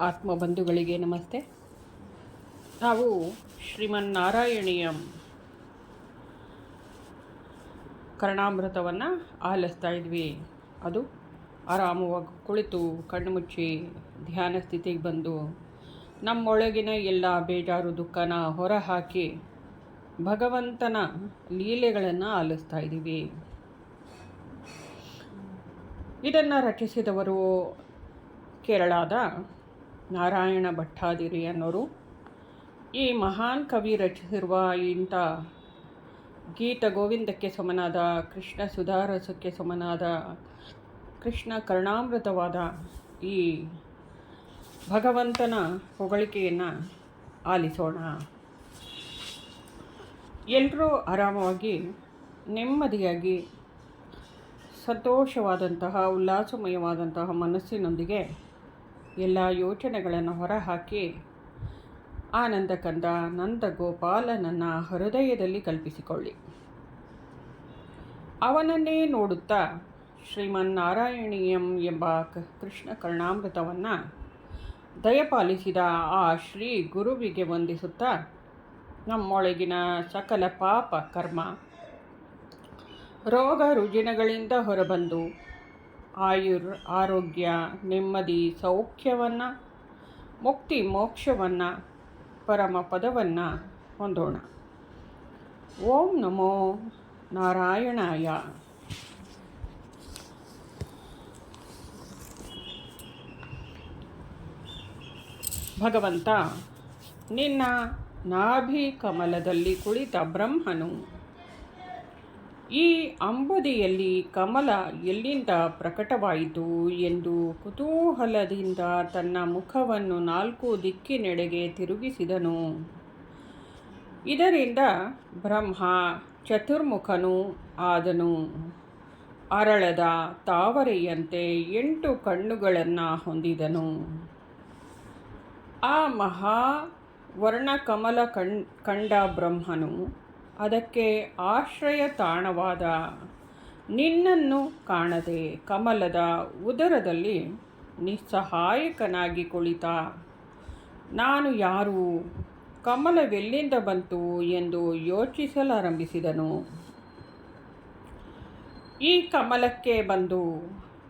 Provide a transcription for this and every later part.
ಆತ್ಮಬಂಧುಗಳಿಗೆ ನಮಸ್ತೆ. ನಾವು ಶ್ರೀಮನ್ನಾರಾಯಣೀಯಂ ಕರ್ಣಾಮೃತವನ್ನು ಆಲಿಸ್ತಾ ಇದ್ವಿ. ಅದು ಆರಾಮವಾಗಿ ಕುಳಿತು ಕಣ್ಣು ಮುಚ್ಚಿ ಧ್ಯಾನ ಸ್ಥಿತಿಗೆ ಬಂದು ನಮ್ಮೊಳಗಿನ ಎಲ್ಲ ಬೇಜಾರು ದುಃಖನ ಹೊರಹಾಕಿ ಭಗವಂತನ ಲೀಲೆಗಳನ್ನು ಆಲಿಸ್ತಾ ಇದ್ದೀವಿ. ಇದನ್ನು ರಚಿಸಿದವರು ಕೇರಳದ ನಾರಾಯಣ ಭಟ್ಟಾದಿರಿ ಅನ್ನೋರು ಈ ಮಹಾನ್ ಕವಿ ರಚಿಸಿರುವ ಇಂಥ ಗೀತ ಗೋವಿಂದಕ್ಕೆ ಸಮನಾದ, ಕೃಷ್ಣ ಸುಧಾರಸಕ್ಕೆ ಸಮನಾದ, ಕೃಷ್ಣ ಕರ್ಣಾಮೃತವಾದ ಈ ಭಗವಂತನ ಹೊಗಳಿಕೆಯನ್ನು ಆಲಿಸೋಣ. ಎಲ್ಲರೂ ಆರಾಮವಾಗಿ, ನೆಮ್ಮದಿಯಾಗಿ, ಸಂತೋಷವಾದಂತಹ, ಉಲ್ಲಾಸಮಯವಾದಂತಹ ಮನಸ್ಸಿನೊಂದಿಗೆ ಎಲ್ಲ ಯೋಚನೆಗಳನ್ನು ಹೊರಹಾಕಿ ಆನಂದ ಕಂದ ನಂದ ಗೋಪಾಲನನ್ನ ಹೃದಯದಲ್ಲಿ ಕಲ್ಪಿಸಿಕೊಳ್ಳಿ. ಅವನನ್ನೇ ನೋಡುತ್ತಾ ಶ್ರೀಮನ್ನಾರಾಯಣೀಯಂ ಎಂಬ ಕೃಷ್ಣ ಕರ್ಣಾಮೃತವನ್ನು ದಯಪಾಲಿಸಿದ ಆ ಶ್ರೀ ಗುರುವಿಗೆ ವಂದಿಸುತ್ತಾ, ನಮ್ಮೊಳಗಿನ ಸಕಲ ಪಾಪ ಕರ್ಮ, ರೋಗ ರುಜಿನಗಳಿಂದ ಹೊರಬಂದು ಆಯುರ್, ಆರೋಗ್ಯ, ನೆಮ್ಮದಿ, ಸೌಖ್ಯವನ್ನು, ಮುಕ್ತಿ, ಮೋಕ್ಷವನ್ನು, ಪರಮ ಪದವನ್ನು ಹೊಂದೋಣ. ಓಂ ನಮೋ ನಾರಾಯಣಾಯ. ಭಗವಂತ, ನಿನ್ನ ನಾಭಿ ಕಮಲದಲ್ಲಿ ಕುಳಿತ ಬ್ರಹ್ಮನು. ಈ ಅಂಬುದಿಯಲ್ಲಿ ಕಮಲ ಎಲ್ಲಿಂದ ಪ್ರಕಟವಾಯಿತು ಎಂದು ಕುತೂಹಲದಿಂದ ತನ್ನ ಮುಖವನ್ನು ನಾಲ್ಕು ದಿಕ್ಕಿನೆಡೆಗೆ ತಿರುಗಿಸಿದನು. ಇದರಿಂದ ಬ್ರಹ್ಮ ಚತುರ್ಮುಖನು ಆದನು. ಅರಳದ ತಾವರೆಯಂತೆ ಎಂಟು ಕಣ್ಣುಗಳನ್ನು ಹೊಂದಿದನು. ಆ ಮಹಾ ವರ್ಣಕಮಲ ಕಣ್, ಕಂಡ ಬ್ರಹ್ಮನು ಅದಕ್ಕೆ ಆಶ್ರಯ ತಾಣವಾದ ನಿನ್ನನ್ನು ಕಾಣದೆ ಕಮಲದ ಉದರದಲ್ಲಿ ನಿಸ್ಸಹಾಯಕನಾಗಿ ಕುಳಿತ. ನಾನು ಯಾರು? ಕಮಲವೆಲ್ಲಿಂದ ಬಂತು ಎಂದು ಯೋಚಿಸಲಾರಂಭಿಸಿದನು. ಈ ಕಮಲಕ್ಕೆ ಬಂದು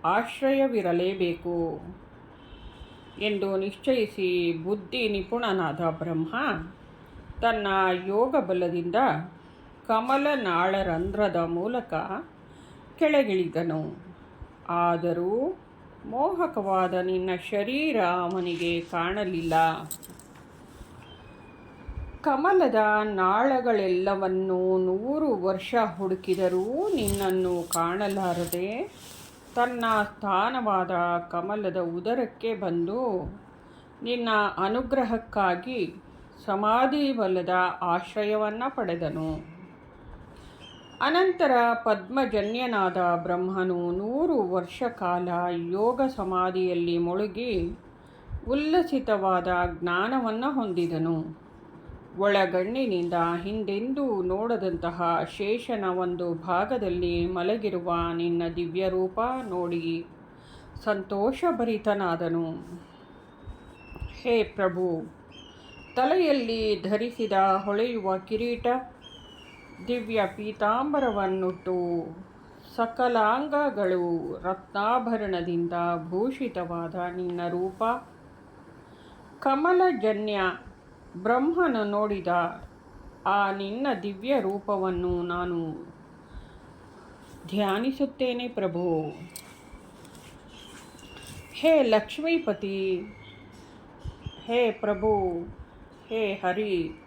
ಆಶ್ರಯವಿರಲೇಬೇಕು ಎಂದು ನಿಶ್ಚಯಿಸಿ ಬುದ್ಧಿ ನಿಪುಣನಾದ ಬ್ರಹ್ಮ ತನ್ನ ಯೋಗ ಬಲದಿಂದ ಕಮಲನಾಳರಂಧ್ರದ ಮೂಲಕ ಕೆಳಗಿಳಿದನು. ಆದರೂ ಮೋಹಕವಾದ ನಿನ್ನ ಶರೀರ ಅವನಿಗೆ ಕಾಣಲಿಲ್ಲ. ಕಮಲದ ನಾಳಗಳೆಲ್ಲವನ್ನೂ ನೂರು ವರ್ಷ ಹುಡುಕಿದರೂ ನಿನ್ನನ್ನು ಕಾಣಲಾರದೆ ತನ್ನ ಸ್ಥಾನವಾದ ಕಮಲದ ಉದರಕ್ಕೆ ಬಂದು ನಿನ್ನ ಅನುಗ್ರಹಕ್ಕಾಗಿ ಸಮಾಧಿ ಬಲದ ಆಶ್ರಯವನ್ನು ಪಡೆದನು. ಅನಂತರ ಪದ್ಮಜನ್ಯನಾದ ಬ್ರಹ್ಮನು ನೂರು ವರ್ಷ ಕಾಲ ಯೋಗ ಸಮಾಧಿಯಲ್ಲಿ ಮುಳುಗಿ ಉಲ್ಲಸಿತವಾದ ಜ್ಞಾನವನ್ನು ಹೊಂದಿದನು. ಒಳಗಣ್ಣಿನಿಂದ ಹಿಂದೆಂದೂ ನೋಡದಂತಹ ಶೇಷನ ಒಂದು ಭಾಗದಲ್ಲಿ ಮಲಗಿರುವ ನಿನ್ನ ದಿವ್ಯ ರೂಪ ನೋಡಿ ಸಂತೋಷಭರಿತನಾದನು. ಹೇ ಪ್ರಭು, ತಲೆಯಲ್ಲಿ ಧರಿಸಿದ ಹೊಳೆಯುವ ಕಿರೀಟ ದಿವ್ಯ ಪೀತಾಂಬರವನ್ನುಟ್ಟು ಸಕಲಾಂಗಗಳು ರತ್ನಾಭರಣದಿಂದ ಭೂಷಿತವಾದ ನಿನ್ನ ರೂಪ. ಕಮಲಜನ್ಯ ಬ್ರಹ್ಮನು ನೋಡಿದ ಆ ನಿನ್ನ ದಿವ್ಯ ರೂಪವನ್ನು ನಾನು ಧ್ಯಾನಿಸುತ್ತೇನೆ ಪ್ರಭು. ಹೇ ಲಕ್ಷ್ಮೀಪತಿ, ಹೇ ಪ್ರಭು, ಹೇ ಹರಿ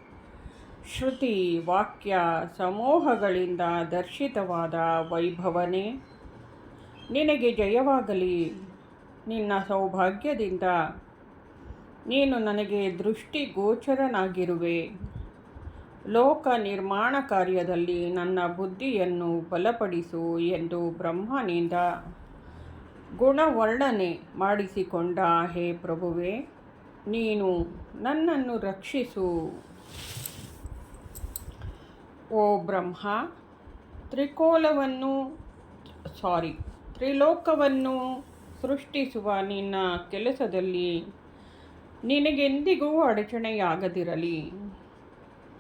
ಶ್ರುತಿ ವಾಕ್ಯ ಸಮೂಹಗಳಿಂದ ದರ್ಶಿತವಾದ ವೈಭವನೇ. ನಿನಗೆ ಜಯವಾಗಲಿ. ನಿನ್ನ ಸೌಭಾಗ್ಯದಿಂದ ನೀನು ನನಗೆ ದೃಷ್ಟಿಗೋಚರನಾಗಿರುವೆ. ಲೋಕ ನಿರ್ಮಾಣ ಕಾರ್ಯದಲ್ಲಿ ನನ್ನ ಬುದ್ಧಿಯನ್ನು ಬಲಪಡಿಸು ಎಂದು ಬ್ರಹ್ಮನಿಂದ ಗುಣವರ್ಣನೆ ಮಾಡಿಸಿಕೊಂಡ, ಹೇ ಪ್ರಭುವೆ, ನೀನು ನನ್ನನ್ನು ರಕ್ಷಿಸು. ಓ ಬ್ರಹ್ಮ, ತ್ರಿಕೋಲವನ್ನು ಸಾರಿ ತ್ರಿಲೋಕವನ್ನು ಸೃಷ್ಟಿಸುವ ನಿನ್ನ ಕೆಲಸದಲ್ಲಿ ನಿನಗೆಂದಿಗೂ ಅಡಚಣೆಯಾಗದಿರಲಿ.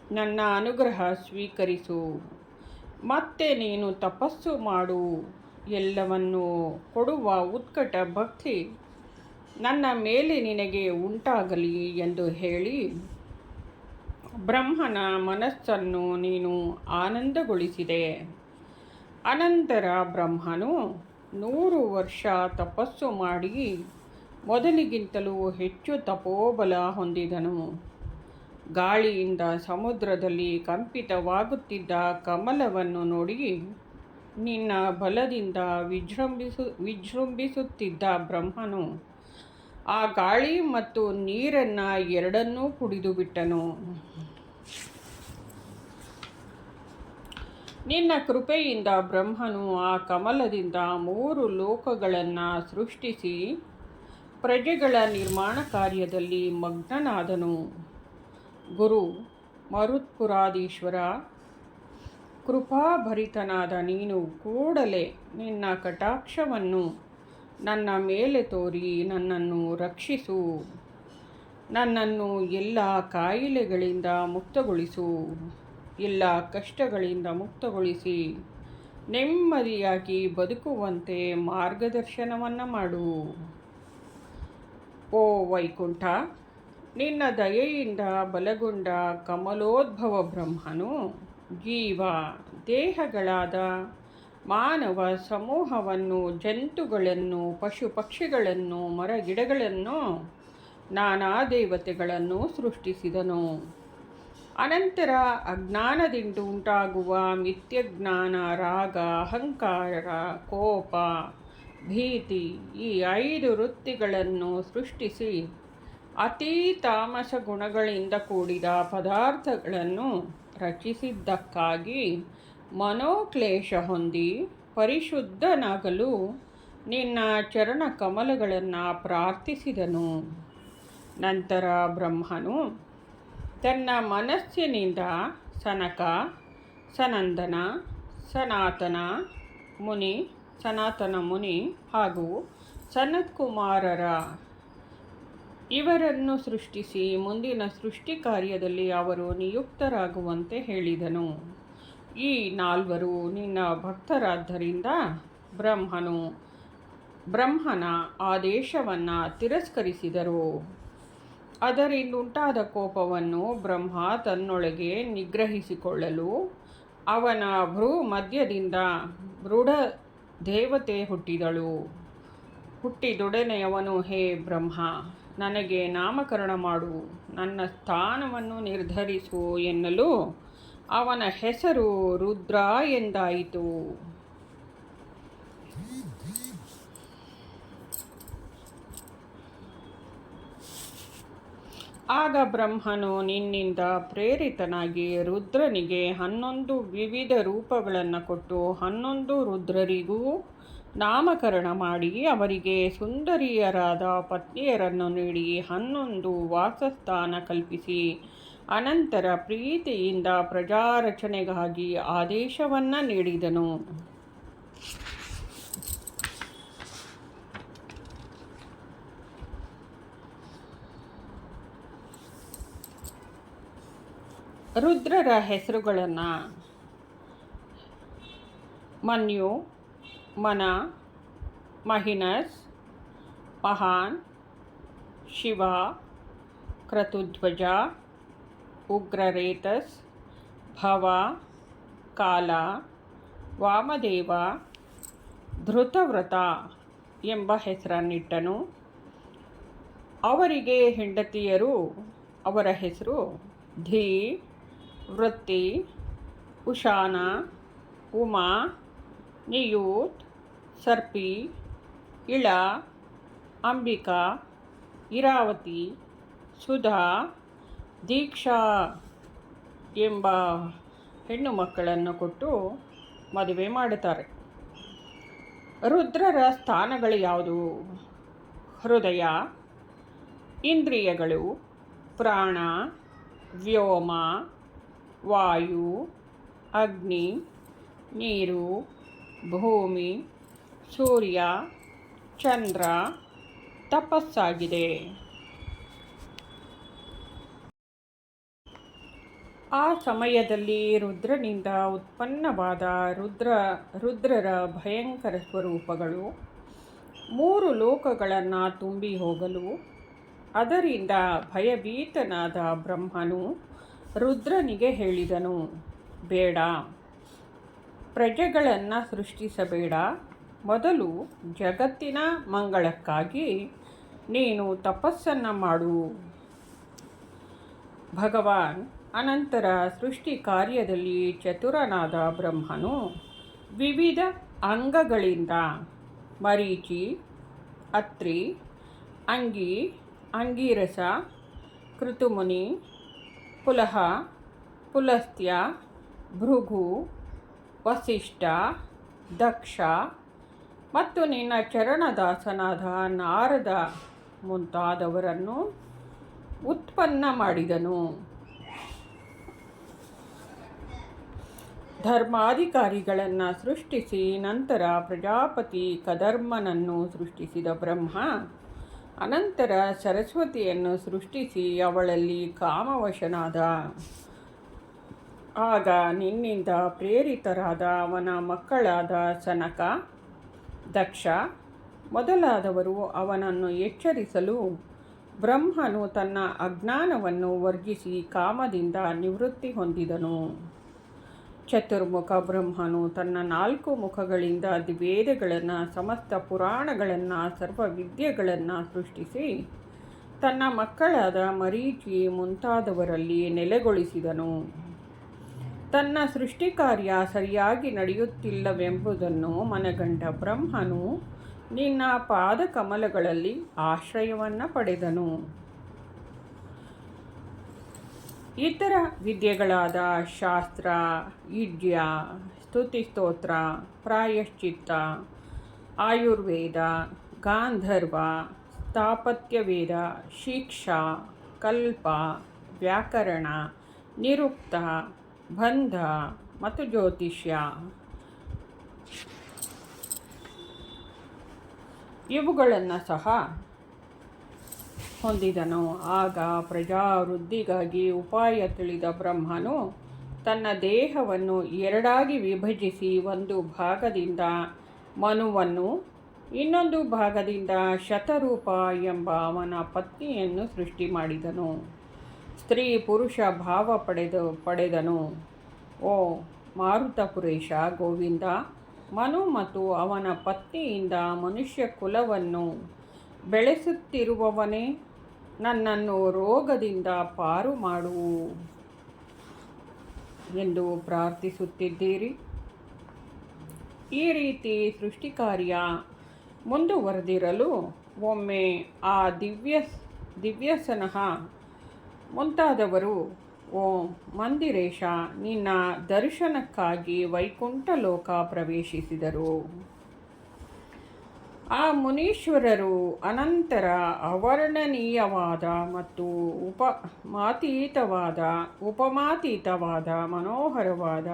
ನನ್ನ ಅನುಗ್ರಹ ಸ್ವೀಕರಿಸು. ಮತ್ತೆ ನೀನು ತಪಸ್ಸು ಮಾಡು. ಎಲ್ಲವನ್ನು ಕೊಡುವ ಉತ್ಕಟ ಭಕ್ತಿ ನನ್ನ ಮೇಲೆ ನಿನಗೆ ಉಂಟಾಗಲಿ ಎಂದು ಹೇಳಿ ಬ್ರಹ್ಮನ ಮನಸ್ಸನ್ನು ನೀನು ಆನಂದಗೊಳಿಸಿದೆ. ಅನಂತರ ಬ್ರಹ್ಮನು ನೂರು ವರ್ಷ ತಪಸ್ಸು ಮಾಡಿ ಮೊದಲಿಗಿಂತಲೂ ಹೆಚ್ಚು ತಪೋಬಲ ಹೊಂದಿದನು. ಗಾಳಿಯಿಂದ ಸಮುದ್ರದಲ್ಲಿ ಕಂಪಿತವಾಗುತ್ತಿದ್ದ ಕಮಲವನ್ನು ನೋಡಿ ನಿನ್ನ ಬಲದಿಂದ ವಿಜೃಂಭಿಸು, ವಿಜೃಂಭಿಸುತ್ತಿದ್ದ ಬ್ರಹ್ಮನು ಆ ಗಾಳಿ ಮತ್ತು ನೀರನ್ನು ಎರಡನ್ನೂ ಕುಡಿದು ಬಿಟ್ಟನು. ನಿನ್ನ ಕೃಪೆಯಿಂದ ಬ್ರಹ್ಮನು ಆ ಕಮಲದಿಂದ ಮೂರು ಲೋಕಗಳನ್ನು ಸೃಷ್ಟಿಸಿ ಪ್ರಜೆಗಳ ನಿರ್ಮಾಣ ಕಾರ್ಯದಲ್ಲಿ ಮಗ್ನನಾದನು. ಗುರು ಮರುತ್ಪುರಾದೀಶ್ವರ ಕೃಪಾಭರಿತನಾದ ನೀನು ಕೂಡಲೇ ನಿನ್ನ ಕಟಾಕ್ಷವನ್ನು ನನ್ನ ಮೇಲೆ ತೋರಿ ನನ್ನನ್ನು ರಕ್ಷಿಸು. ನನ್ನನ್ನು ಎಲ್ಲ ಕಾಯಿಲೆಗಳಿಂದ ಮುಕ್ತಗೊಳಿಸು. ಎಲ್ಲ ಕಷ್ಟಗಳಿಂದ ಮುಕ್ತಗೊಳಿಸಿ, ನೆಮ್ಮದಿಯಾಗಿ ಬದುಕುವಂತೆ ಮಾರ್ಗದರ್ಶನವನ್ನು ಮಾಡು. ಓ ವೈಕುಂಠ, ನಿನ್ನ ದಯೆಯಿಂದ ಬಲಗೊಂಡ ಕಮಲೋದ್ಭವ ಬ್ರಹ್ಮನು ಜೀವ, ದೇಹಗಳಾದ ಮಾನವ ಸಮೂಹವನ್ನು, ಜಂತುಗಳನ್ನು, ಪಶು ಪಕ್ಷಿಗಳನ್ನು ಮರಗಿಡಗಳನ್ನು ನಾನಾ ದೇವತೆಗಳನ್ನು ಸೃಷ್ಟಿಸಿದನು. ಅನಂತರ ಅಜ್ಞಾನದಿಂದ ಉಂಟಾಗುವ ಮಿಥ್ಯಜ್ಞಾನ, ರಾಗ ಅಹಂಕಾರ ಕೋಪ, ಭೀತಿ ಈ ಐದು ವೃತ್ತಿಗಳನ್ನು ಸೃಷ್ಟಿಸಿ ಅತೀ ತಾಮಸ ಗುಣಗಳಿಂದ ಕೂಡಿದ ಪದಾರ್ಥಗಳನ್ನು ರಚಿಸಿದ್ದಕ್ಕಾಗಿ ಮನೋಕ್ಲೇಶ ಹೊಂದಿ ಪರಿಶುದ್ಧನಾಗಲು ನಿನ್ನ ಚರಣ ಕಮಲಗಳನ್ನು ಪ್ರಾರ್ಥಿಸಿದನು. ನಂತರ ಬ್ರಹ್ಮನು ತನ್ನ ಮನಸ್ಸಿನಿಂದ ಸನಕ, ಸನಂದನ, ಸನಾತನ ಮುನಿ ಸನಾತನ ಮುನಿ ಹಾಗೂ ಸನತ್ಕುಮಾರರ ಇವರನ್ನು ಸೃಷ್ಟಿಸಿ ಮುಂದಿನ ಸೃಷ್ಟಿ ಕಾರ್ಯದಲ್ಲಿ ಅವರು ನಿಯುಕ್ತರಾಗುವಂತೆ ಹೇಳಿದನು. ಈ ನಾಲ್ವರು ನಿನ್ನ ಭಕ್ತರಾದ್ದರಿಂದ ಬ್ರಹ್ಮನು ಬ್ರಹ್ಮನ ಆದೇಶವನ್ನು ತಿರಸ್ಕರಿಸಿದರು. ಅದರಿಂದುಂಟಾದ ಕೋಪವನ್ನು ಬ್ರಹ್ಮ ತನ್ನೊಳಗೆ ನಿಗ್ರಹಿಸಿಕೊಳ್ಳಲು ಅವನ ಭ್ರೂ ಮಧ್ಯದಿಂದ ದೃಢ ದೇವತೆ ಹುಟ್ಟಿದಳು. ಹುಟ್ಟಿದೊಡನೆಯವನು ಹೇ ಬ್ರಹ್ಮ, ನನಗೆ ನಾಮಕರಣ ಮಾಡು, ನನ್ನ ಸ್ಥಾನವನ್ನು ನಿರ್ಧರಿಸು ಎನ್ನಲು ಅವನ ಹೆಸರು ರುದ್ರ ಎಂದಾಯಿತು. ಆಗ ಬ್ರಹ್ಮನು ನಿನ್ನಿಂದ ಪ್ರೇರಿತನಾಗಿ ರುದ್ರನಿಗೆ ಹನ್ನೊಂದು ವಿವಿಧ ರೂಪಗಳನ್ನು ಕೊಟ್ಟು ಹನ್ನೊಂದು ರುದ್ರರಿಗೂ ನಾಮಕರಣ ಮಾಡಿ ಅವರಿಗೆ ಸುಂದರಿಯರಾದ ಪತ್ನಿಯರನ್ನು ನೀಡಿ ಹನ್ನೊಂದು ವಾಸಸ್ಥಾನ ಕಲ್ಪಿಸಿ, ಅನಂತರ ಪ್ರೀತಿಯಿಂದ ಪ್ರಜಾರಚನೆಗಾಗಿ ಆದೇಶವನ್ನು ನೀಡಿದನು. ರುದ್ರರ ಹೆಸರುಗಳನ್ನು ಮನ್ಯು, ಮನ, ಮಹಿನಸ್ ಮಹಾನ್ ಶಿವ, ಕ್ರತುಧ್ವಜ, ಉಗ್ರರೇತಸ್, ಭವ, ಕಾಲ, ವಾಮದೇವ, ಧೃತವ್ರತ ಎಂಬ ಹೆಸರನ್ನಿಟ್ಟನು. ಅವರಿಗೆ ಹೆಂಡತಿಯರು ಅವರ ಹೆಸರು ಧೀ ವೃತ್ತಿ, ಉಷಾನ, ಉಮಾ ನಿಯೂತ್ ಸರ್ಪಿ, ಇಳ, ಅಂಬಿಕಾ, ಇರಾವತಿ, ಸುಧಾ, ದೀಕ್ಷಾ ಎಂಬ ಹೆಣ್ಣು ಮಕ್ಕಳನ್ನು ಕೊಟ್ಟು ಮದುವೆ ಮಾಡುತ್ತಾರೆ. ರುದ್ರರ ಸ್ಥಾನಗಳು ಯಾವುದು? ಹೃದಯ, ಇಂದ್ರಿಯಗಳು, ಪ್ರಾಣ, ವ್ಯೋಮ ವಾಯು, ಅಗ್ನಿ, ನೀರು, ಭೂಮಿ, ಸೂರ್ಯ, ಚಂದ್ರ, ತಪಸ್ಸಾಗಿದೆ. ಆ ಸಮಯದಲ್ಲಿ ರುದ್ರನಿಂದ ಉತ್ಪನ್ನವಾದ ರುದ್ರ, ರುದ್ರರ ಭಯಂಕರ ಸ್ವರೂಪಗಳು ಮೂರು ಲೋಕಗಳನ್ನು ತುಂಬಿ ಹೋಗಲು, ಅದರಿಂದ ಭಯಭೀತನಾದ ಬ್ರಹ್ಮನು ರುದ್ರನಿಗೆ ಹೇಳಿದನು, ಬೇಡ. ಪ್ರಜೆಗಳನ್ನು ಸೃಷ್ಟಿಸಬೇಡ. ಮೊದಲು ಜಗತ್ತಿನ ಮಂಗಳಕ್ಕಾಗಿ ನೀನು ತಪಸ್ಸನ್ನು ಮಾಡು. ಭಗವಾನ್ ಅನಂತರ ಸೃಷ್ಟಿ ಕಾರ್ಯದಲ್ಲಿ ಚತುರನಾದ ಬ್ರಹ್ಮನು ವಿವಿಧ ಅಂಗಗಳಿಂದ ಮರೀಚಿ, ಅತ್ರಿ, ಅಂಗಿ, ಅಂಗೀರಸ, ಕೃತುಮುನಿ ಪುಲಹ ಪುಲಸ್ತ್ಯ ಭೃಗು ವಸಿಷ್ಠ ದಕ್ಷ ಮತ್ತು ನಿನ್ನ ಚರಣದಾಸನಾದ ನಾರದ ಮುಂತಾದವರನ್ನು ಉತ್ಪನ್ನ ಮಾಡಿದನು. ಧರ್ಮಾಧಿಕಾರಿಗಳನ್ನು ಸೃಷ್ಟಿಸಿ ನಂತರ ಪ್ರಜಾಪತಿ ಕದರ್ಮನನ್ನು ಸೃಷ್ಟಿಸಿದ ಬ್ರಹ್ಮ ಅನಂತರ ಸರಸ್ವತಿಯನ್ನು ಸೃಷ್ಟಿಸಿ ಅವಳಲ್ಲಿ ಕಾಮವಶನಾದ. ಆಗ ನಿನ್ನಿಂದ ಪ್ರೇರಿತರಾದ ಅವನ ಮಕ್ಕಳಾದ ಸನಕ, ದಕ್ಷ ಮೊದಲಾದವರು ಅವನನ್ನು ಎಚ್ಚರಿಸಲು ಬ್ರಹ್ಮನು ತನ್ನ ಅಜ್ಞಾನವನ್ನು ವರ್ಜಿಸಿ ಕಾಮದಿಂದ ನಿವೃತ್ತಿ ಹೊಂದಿದನು. ಚತುರ್ಮುಖ ಬ್ರಹ್ಮನು ತನ್ನ ನಾಲ್ಕು ಮುಖಗಳಿಂದ ವೇದಗಳನ್ನು ಸಮಸ್ತ ಪುರಾಣಗಳನ್ನು ಸರ್ವ ವಿದ್ಯೆಗಳನ್ನು ಸೃಷ್ಟಿಸಿ ತನ್ನ ಮಕ್ಕಳಾದ ಮರೀಚಿ ಮುಂತಾದವರಲ್ಲಿ ನೆಲೆಗೊಳಿಸಿದನು. ತನ್ನ ಸೃಷ್ಟಿ ಕಾರ್ಯ ಸರಿಯಾಗಿ ನಡೆಯುತ್ತಿಲ್ಲವೆಂಬುದನ್ನು ಮನಗಂಡ ಬ್ರಹ್ಮನು ನಿನ್ನ ಪಾದಕಮಲಗಳಲ್ಲಿ ಆಶ್ರಯವನ್ನು ಪಡೆದನು. ಇತರ ವಿದ್ಯೆಗಳಾದ ಶಾಸ್ತ್ರ ಯುಜ್ಯ ಸ್ತುತಿಸ್ತೋತ್ರ ಪ್ರಾಯಶ್ಚಿತ್ತ, ಆಯುರ್ವೇದ, ಗಾಂಧರ್ವ, ಸ್ಥಾಪತ್ಯವೇದ, ಶಿಕ್ಷಾ, ಕಲ್ಪ, ವ್ಯಾಕರಣ, ನಿರುಕ್ತ, ಬಂಧ ಮತ್ತು ಜ್ಯೋತಿಷ್ಯ. ಇವುಗಳನ್ನು ಸಹ ಹೊಂದಿದನು. ಆಗ ಪ್ರಜಾವೃದ್ಧಿಗಾಗಿ ಉಪಾಯ ತಿಳಿದ ಬ್ರಹ್ಮನು ತನ್ನ ದೇಹವನ್ನು ಎರಡಾಗಿ ವಿಭಜಿಸಿ ಒಂದು ಭಾಗದಿಂದ ಮನುವನ್ನು ಇನ್ನೊಂದು ಭಾಗದಿಂದ ಶತರೂಪ ಎಂಬ ಅವನ ಪತ್ನಿಯನ್ನು ಸೃಷ್ಟಿ ಮಾಡಿದನು. ಸ್ತ್ರೀ ಪುರುಷ ಭಾವ ಪಡೆದು, ಪಡೆದನು. ಓ ಮಾರುತಪುರೇಶ ಗೋವಿಂದ, ಮನು ಮತ್ತು ಅವನ ಪತ್ನಿಯಿಂದ ಮನುಷ್ಯ ಕುಲವನ್ನು ಬೆಳೆಸುತ್ತಿರುವವನೇ ನನ್ನನ್ನು ರೋಗದಿಂದ ಪಾರು ಮಾಡು ಎಂದು ಪ್ರಾರ್ಥಿಸುತ್ತಿದ್ದೀರಿ. ಈ ರೀತಿ ಸೃಷ್ಟಿಕಾರ್ಯ ಮುಂದುವರೆದಿರಲು ಒಮ್ಮೆ ಆ ದಿವ್ಯ, ದಿವ್ಯಸನಹ ಮುಂತಾದವರು, ಓ ಮಂದಿರೇಶ, ನಿನ್ನ ದರ್ಶನಕ್ಕಾಗಿ ವೈಕುಂಠ ಲೋಕ ಪ್ರವೇಶಿಸಿದರು. ಆ ಮುನೀಶ್ವರರು ಅನಂತರ ಅವರ್ಣನೀಯವಾದ ಮತ್ತು ಉಪ ಮಾತೀತವಾದ ಉಪಮಾತೀತವಾದ, ಮನೋಹರವಾದ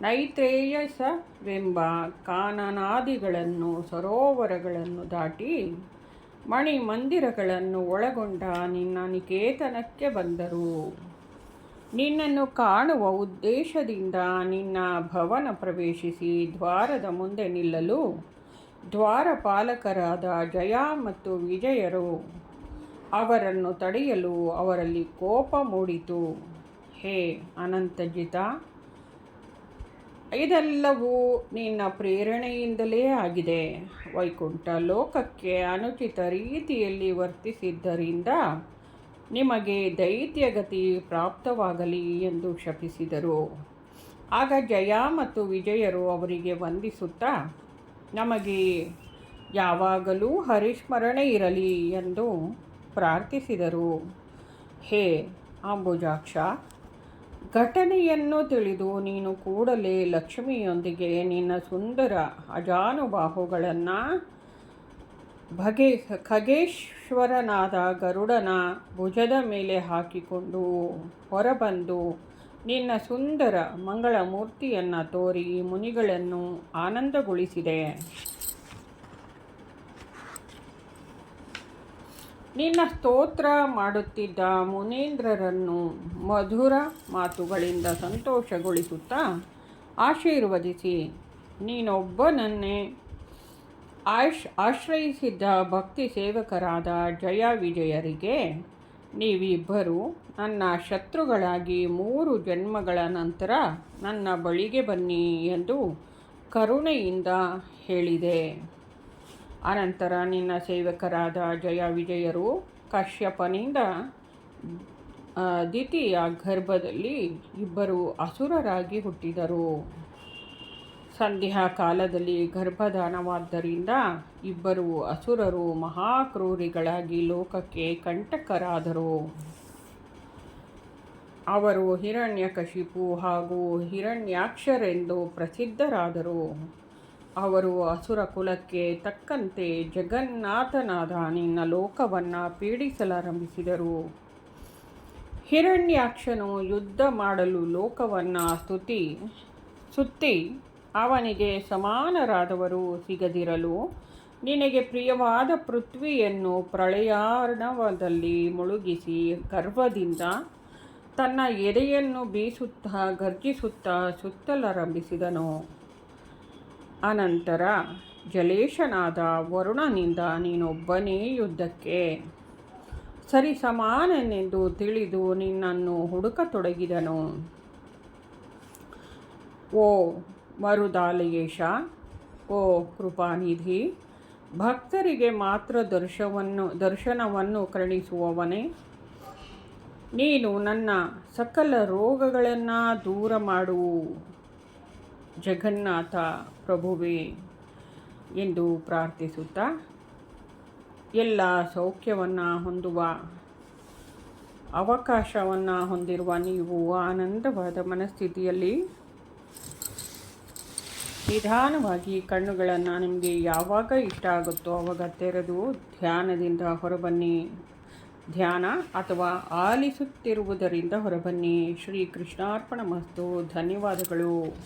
ನೈತ್ರೇಯಸವೆಂಬ ಕಾನನಾದಿಗಳನ್ನು, ಸರೋವರಗಳನ್ನು ದಾಟಿ ಮಣಿ ಮಂದಿರಗಳನ್ನು ಒಳಗೊಂಡ ನಿನ್ನ ನಿಕೇತನಕ್ಕೆ ಬಂದರು. ನಿನ್ನನ್ನು ಕಾಣುವ ಉದ್ದೇಶದಿಂದ ನಿನ್ನ ಭವನ ಪ್ರವೇಶಿಸಿ ದ್ವಾರದ ಮುಂದೆ ನಿಲ್ಲಲು ದ್ವಾರಪಾಲಕರಾದ ಜಯ ಮತ್ತು ವಿಜಯರು ಅವರನ್ನು ತಡೆಯಲು ಅವರಲ್ಲಿ ಕೋಪ ಮೂಡಿತು. ಹೇ ಅನಂತಜಿತ, ಇದೆಲ್ಲವೂ ನಿನ್ನ ಪ್ರೇರಣೆಯಿಂದಲೇ ಆಗಿದೆ. ವೈಕುಂಠ ಲೋಕಕ್ಕೆ ಅನುಚಿತ ರೀತಿಯಲ್ಲಿ ವರ್ತಿಸಿದ್ದರಿಂದ ನಿಮಗೆ ದೈತ್ಯಗತಿ ಪ್ರಾಪ್ತವಾಗಲಿ ಎಂದು ಶಪಿಸಿದರು. ಆಗ ಜಯ ಮತ್ತು ವಿಜಯರು ಅವರಿಗೆ ವಂದಿಸುತ್ತಾ ನಮಗೆ ಯಾವಾಗಲೂ ಹರಿಸ್ಮರಣೆ ಇರಲಿ ಎಂದು ಪ್ರಾರ್ಥಿಸಿದರು. ಹೇ ಅಂಬುಜಾಕ್ಷ, ಘಟನೆಯನ್ನು ತಿಳಿದು ನೀನು ಕೂಡಲೇ ಲಕ್ಷ್ಮಿಯೊಂದಿಗೆ ನಿನ್ನ ಸುಂದರ ಅಜಾನುಬಾಹುಗಳನ್ನು ಭಗೆ ಖಗೇಶ್ವರನಾದ ಗರುಡನ ಭುಜದ ಮೇಲೆ ಹಾಕಿಕೊಂಡು ಹೊರಬಂದು ನಿನ್ನ ಸುಂದರ ಮಂಗಳ ಮೂರ್ತಿಯನ್ನು ತೋರಿ ಮುನಿಗಳನ್ನು ಆನಂದಗೊಳಿಸಿದೆ. ನಿನ್ನ ಸ್ತೋತ್ರ ಮಾಡುತ್ತಿದ್ದ ಮುನೀಂದ್ರರನ್ನು ಮಧುರ ಮಾತುಗಳಿಂದ ಸಂತೋಷಗೊಳಿಸುತ್ತಾ ಆಶೀರ್ವದಿಸಿ, ನೀನೊಬ್ಬನನ್ನೇ ಆಶ್, ಆಶ್ರಯಿಸಿದ್ದ ಭಕ್ತಿ ಸೇವಕರಾದ ಜಯ ವಿಜಯರಿಗೆ ನೀವಿಬ್ಬರು ನನ್ನ ಶತ್ರುಗಳಾಗಿ ಮೂರು ಜನ್ಮಗಳ ನಂತರ ನನ್ನ ಬಳಿಗೆ ಬನ್ನಿ ಎಂದು ಕರುಣೆಯಿಂದ ಹೇಳಿದೆ. ಅನಂತರ ನಿನ್ನ ಸೇವಕರಾದ ಜಯ ವಿಜಯರು ಕಶ್ಯಪನಿಂದ ದಿತಿಯ ಗರ್ಭದಲ್ಲಿ ಇಬ್ಬರು ಅಸುರರಾಗಿ ಹುಟ್ಟಿದರು. ಸಂಧ್ಯಾ ಕಾಲದಲ್ಲಿ ಗರ್ಭಧಾನವಾದ್ದರಿಂದ ಇಬ್ಬರು ಅಸುರರು ಮಹಾಕ್ರೂರಿಗಳಾಗಿ ಲೋಕಕ್ಕೆ ಕಂಟಕರಾದರು. ಅವರು ಹಿರಣ್ಯಕಶಿಪು ಹಾಗೂ ಹಿರಣ್ಯಾಕ್ಷರೆಂದು ಪ್ರಸಿದ್ಧರಾದರು. ಅವರು ಅಸುರ ಕುಲಕ್ಕೆ ತಕ್ಕಂತೆ ಜಗನ್ನಾಥನಾದ ನಿನ್ನ ಲೋಕವನ್ನು ಪೀಡಿಸಲಾರಂಭಿಸಿದರು. ಹಿರಣ್ಯಾಕ್ಷನು ಯುದ್ಧ ಮಾಡಲು ಲೋಕವನ್ನು ಸ್ತುತಿ, ಸುತ್ತಿ ಅವನಿಗೆ ಸಮಾನರಾದವರು ಸಿಗದಿರಲು ನಿನಗೆ ಪ್ರಿಯವಾದ ಪೃಥ್ವಿಯನ್ನು ಪ್ರಳಯಾರ್ಣವದಲ್ಲಿ ಮುಳುಗಿಸಿ ಗರ್ವದಿಂದ ತನ್ನ ಎದೆಯನ್ನು ಬೀಸುತ್ತಾ ಗರ್ಜಿಸುತ್ತಾ ಸುತ್ತಲಾರಂಭಿಸಿದನು. ಅನಂತರ ಜಲೇಶನಾದ ವರುಣನಿಂದ ನೀನೊಬ್ಬನೇ ಯುದ್ಧಕ್ಕೆ ಸರಿ ಸಮಾನನೆಂದು ತಿಳಿದು ನಿನ್ನನ್ನು ಹುಡುಕತೊಡಗಿದನು. ಓ ಮರುದಾಲಯೇಶ. ಓ ಕೃಪಾನಿಧಿ, ಭಕ್ತರಿಗೆ ಮಾತ್ರ ದರ್ಶವನ್ನು, ದರ್ಶನವನ್ನು ಕರುಣಿಸುವವನೇ. ನೀನು ನನ್ನ ಸಕಲ ರೋಗಗಳನ್ನು ದೂರ ಮಾಡು. ಜಗನ್ನಾಥ ಪ್ರಭುವೇ ಎಂದು ಪ್ರಾರ್ಥಿಸುತ್ತಾ ಎಲ್ಲ ಸೌಖ್ಯವನ್ನು ಹೊಂದುವ, ಅವಕಾಶವನ್ನು ಹೊಂದಿರುವ ನೀವು ಆನಂದವಾದ ಮನಸ್ಥಿತಿಯಲ್ಲಿ ನಿಧಾನವಾಗಿ ಕಣ್ಣುಗಳನ್ನು ನಿಮಗೆ ಯಾವಾಗ ಇಷ್ಟ ಆಗುತ್ತೋ ಅವಾಗ ತೆರೆದು ಧ್ಯಾನದಿಂದ ಹೊರಬನ್ನಿ. ಧ್ಯಾನ ಅಥವಾ ಆಲಿಸುತ್ತಿರುವುದರಿಂದ ಹೊರಬನ್ನಿ. ಶ್ರೀ ಕೃಷ್ಣಾರ್ಪಣ ಮಸ್ತು. ಧನ್ಯವಾದಗಳು.